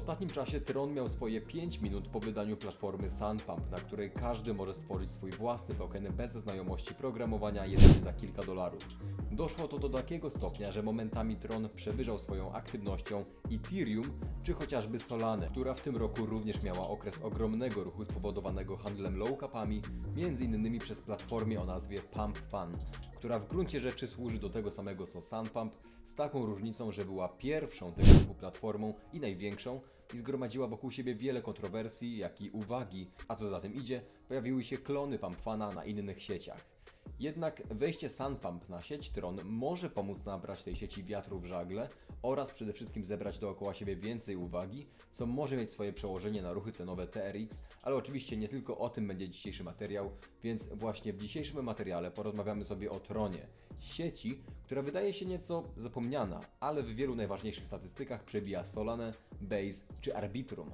ostatnim czasie Tron miał swoje 5 minut po wydaniu platformy Sunpump, na której każdy może stworzyć swój własny token bez znajomości programowania jedynie za kilka dolarów. Doszło to do takiego stopnia, że momentami Tron przewyżał swoją aktywnością Ethereum czy chociażby Solanę, która w tym roku również miała okres ogromnego ruchu spowodowanego handlem low-capami, innymi przez platformę o nazwie Pump Fun, która w gruncie rzeczy służy do tego samego co Sunpump, z taką różnicą, że była pierwszą tego typu platformą i największą i zgromadziła wokół siebie wiele kontrowersji, jak i uwagi, a co za tym idzie, pojawiły się klony Pumpfana na innych sieciach. Jednak wejście Sunpump na sieć Tron może pomóc nabrać tej sieci wiatru w żagle oraz przede wszystkim zebrać dookoła siebie więcej uwagi, co może mieć swoje przełożenie na ruchy cenowe TRX, ale oczywiście nie tylko o tym będzie dzisiejszy materiał, więc właśnie w dzisiejszym materiale porozmawiamy sobie o Tronie, sieci, która wydaje się nieco zapomniana, ale w wielu najważniejszych statystykach przebija Solanę, Base czy Arbitrum.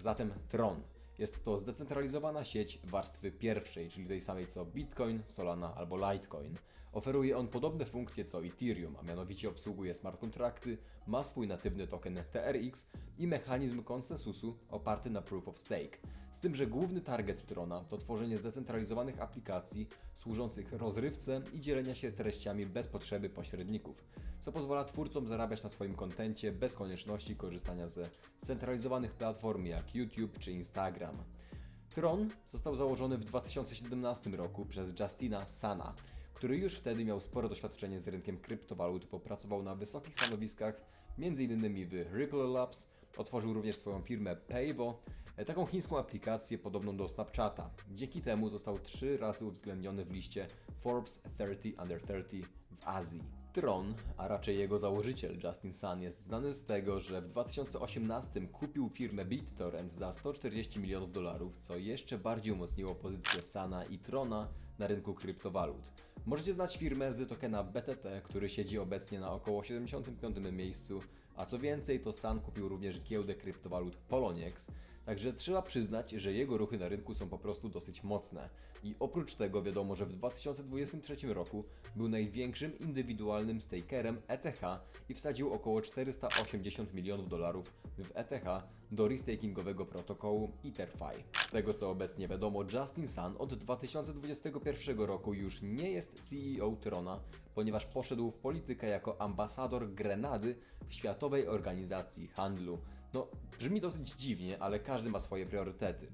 Zatem Tron. Jest to zdecentralizowana sieć warstwy pierwszej, czyli tej samej co Bitcoin, Solana albo Litecoin. Oferuje on podobne funkcje co Ethereum, a mianowicie obsługuje smart kontrakty, ma swój natywny token TRX i mechanizm konsensusu oparty na Proof of Stake. Z tym, że główny target Trona to tworzenie zdecentralizowanych aplikacji służących rozrywce i dzielenia się treściami bez potrzeby pośredników, co pozwala twórcom zarabiać na swoim kontencie bez konieczności korzystania ze scentralizowanych platform jak YouTube czy Instagram. Tron został założony w 2017 roku przez Justina Sana, który już wtedy miał spore doświadczenie z rynkiem kryptowalut, bo pracował na wysokich stanowiskach, m.in. w Ripple Labs, otworzył również swoją firmę Payvo, e, taką chińską aplikację podobną do Snapchata. Dzięki temu został trzy razy uwzględniony w liście Forbes 30 Under 30 w Azji. Tron, a raczej jego założyciel Justin Sun jest znany z tego, że w 2018 kupił firmę BitTorrent za 140 milionów dolarów, co jeszcze bardziej umocniło pozycję Sana i Trona na rynku kryptowalut. Możecie znać firmę z tokena BTT, który siedzi obecnie na około 75 miejscu, a co więcej to Sun kupił również giełdę kryptowalut Poloniex, Także trzeba przyznać, że jego ruchy na rynku są po prostu dosyć mocne. I oprócz tego wiadomo, że w 2023 roku był największym indywidualnym stakerem ETH i wsadził około 480 milionów dolarów w ETH do restakingowego protokołu EtherFi. Z tego co obecnie wiadomo, Justin Sun od 2021 roku już nie jest CEO Trona, ponieważ poszedł w politykę jako ambasador Grenady w Światowej Organizacji Handlu. No, brzmi dosyć dziwnie, ale każdy ma swoje priorytety.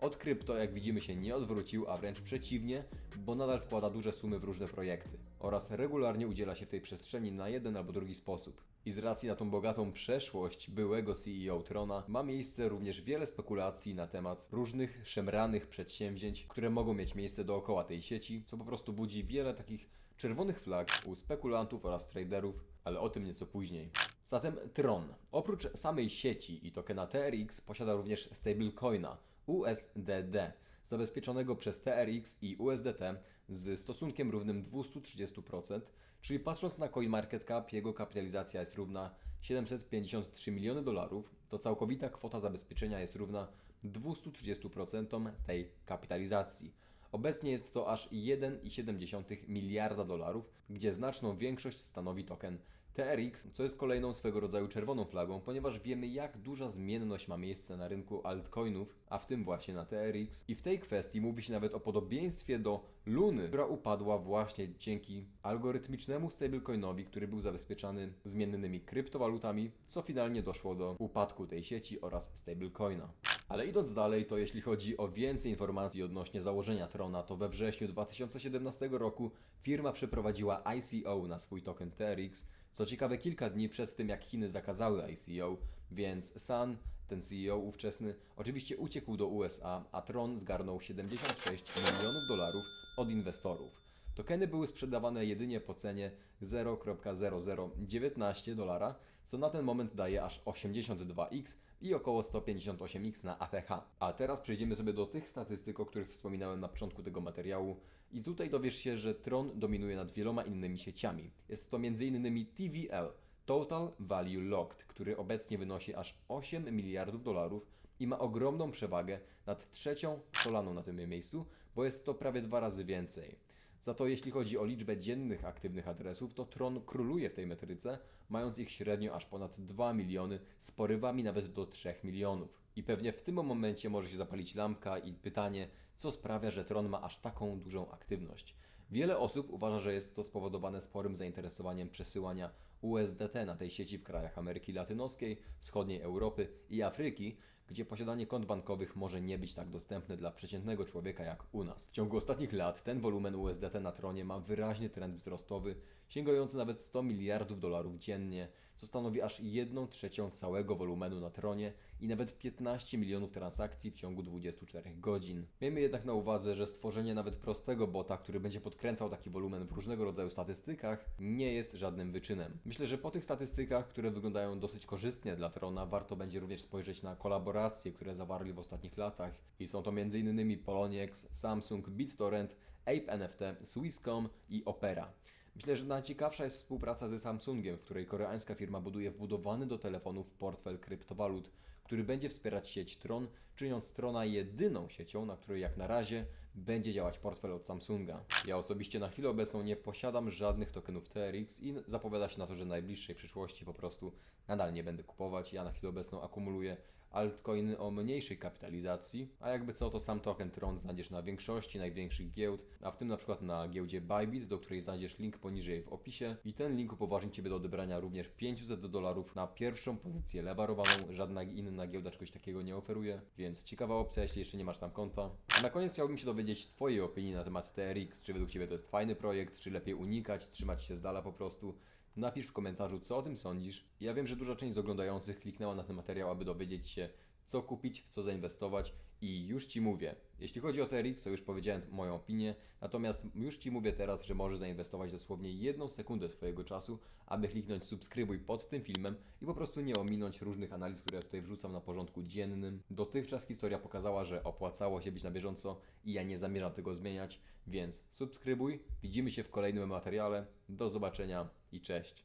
Od krypto, jak widzimy, się nie odwrócił, a wręcz przeciwnie, bo nadal wkłada duże sumy w różne projekty oraz regularnie udziela się w tej przestrzeni na jeden albo drugi sposób. I z racji na tą bogatą przeszłość byłego CEO Trona ma miejsce również wiele spekulacji na temat różnych szemranych przedsięwzięć, które mogą mieć miejsce dookoła tej sieci, co po prostu budzi wiele takich czerwonych flag u spekulantów oraz traderów, ale o tym nieco później. Zatem Tron, oprócz samej sieci i tokena TRX, posiada również stablecoina USDD, zabezpieczonego przez TRX i USDT z stosunkiem równym 230%, czyli patrząc na CoinMarketCap, jego kapitalizacja jest równa 753 miliony dolarów, to całkowita kwota zabezpieczenia jest równa 230% tej kapitalizacji. Obecnie jest to aż 1,7 miliarda dolarów, gdzie znaczną większość stanowi token TRX, co jest kolejną swego rodzaju czerwoną flagą, ponieważ wiemy jak duża zmienność ma miejsce na rynku altcoinów, a w tym właśnie na TRX. I w tej kwestii mówi się nawet o podobieństwie do Luny, która upadła właśnie dzięki algorytmicznemu stablecoinowi, który był zabezpieczany zmiennymi kryptowalutami, co finalnie doszło do upadku tej sieci oraz stablecoina. Ale idąc dalej, to jeśli chodzi o więcej informacji odnośnie założenia Trona, to we wrześniu 2017 roku firma przeprowadziła ICO na swój token TRX, co ciekawe kilka dni przed tym jak Chiny zakazały ICO, więc Sun, ten CEO ówczesny, oczywiście uciekł do USA, a Tron zgarnął 76 milionów dolarów od inwestorów. Tokeny były sprzedawane jedynie po cenie 0.0019 dolara, co na ten moment daje aż 82x i około 158x na ATH. A teraz przejdziemy sobie do tych statystyk, o których wspominałem na początku tego materiału. I tutaj dowiesz się, że Tron dominuje nad wieloma innymi sieciami. Jest to m.in. TVL, Total Value Locked, który obecnie wynosi aż 8 miliardów dolarów i ma ogromną przewagę nad trzecią Solaną na tym miejscu, bo jest to prawie dwa razy więcej. Za to jeśli chodzi o liczbę dziennych aktywnych adresów, to Tron króluje w tej metryce, mając ich średnio aż ponad 2 miliony, z porywami nawet do 3 milionów. I pewnie w tym momencie może się zapalić lampka i pytanie, co sprawia, że Tron ma aż taką dużą aktywność. Wiele osób uważa, że jest to spowodowane sporym zainteresowaniem przesyłania USDT na tej sieci w krajach Ameryki Latynoskiej, wschodniej Europy i Afryki, gdzie posiadanie kont bankowych może nie być tak dostępne dla przeciętnego człowieka jak u nas. W ciągu ostatnich lat ten wolumen USDT na tronie ma wyraźny trend wzrostowy, sięgający nawet 100 miliardów dolarów dziennie, co stanowi aż 1 trzecią całego wolumenu na tronie i nawet 15 milionów transakcji w ciągu 24 godzin. Miejmy jednak na uwadze, że stworzenie nawet prostego bota, który będzie podkręcał taki wolumen w różnego rodzaju statystykach, nie jest żadnym wyczynem. Myślę, że po tych statystykach, które wyglądają dosyć korzystnie dla Trona, warto będzie również spojrzeć na kolaboracje, które zawarli w ostatnich latach i są to m.in. Poloniex, Samsung, BitTorrent, Ape NFT, Swisscom i Opera. Myślę, że najciekawsza jest współpraca ze Samsungiem, w której koreańska firma buduje wbudowany do telefonów portfel kryptowalut, który będzie wspierać sieć Tron, czyniąc Trona jedyną siecią, na której jak na razie będzie działać portfel od Samsunga. Ja osobiście na chwilę obecną nie posiadam żadnych tokenów TRX i zapowiada się na to, że w najbliższej przyszłości po prostu nadal nie będę kupować. Ja na chwilę obecną akumuluję altcoiny o mniejszej kapitalizacji, a jakby co, to sam token Tron znajdziesz na większości największych giełd, a w tym na przykład na giełdzie Bybit, do której znajdziesz link poniżej w opisie i ten link upoważni Ciebie do odebrania również 500 dolarów na pierwszą pozycję lewarowaną, żadna inna giełda czegoś takiego nie oferuje, więc ciekawa opcja, jeśli jeszcze nie masz tam konta. A na koniec chciałbym się dowiedzieć Twojej opinii na temat TRX, czy według Ciebie to jest fajny projekt, czy lepiej unikać, trzymać się z dala po prostu. Napisz w komentarzu, co o tym sądzisz. Ja wiem, że duża część z oglądających kliknęła na ten materiał, aby dowiedzieć się, co kupić, w co zainwestować i już Ci mówię, jeśli chodzi o TRX, to już powiedziałem moją opinię, natomiast już Ci mówię teraz, że możesz zainwestować dosłownie jedną sekundę swojego czasu, aby kliknąć subskrybuj pod tym filmem i po prostu nie ominąć różnych analiz, które tutaj wrzucam na porządku dziennym. Dotychczas historia pokazała, że opłacało się być na bieżąco i ja nie zamierzam tego zmieniać, więc subskrybuj, widzimy się w kolejnym materiale, do zobaczenia i cześć.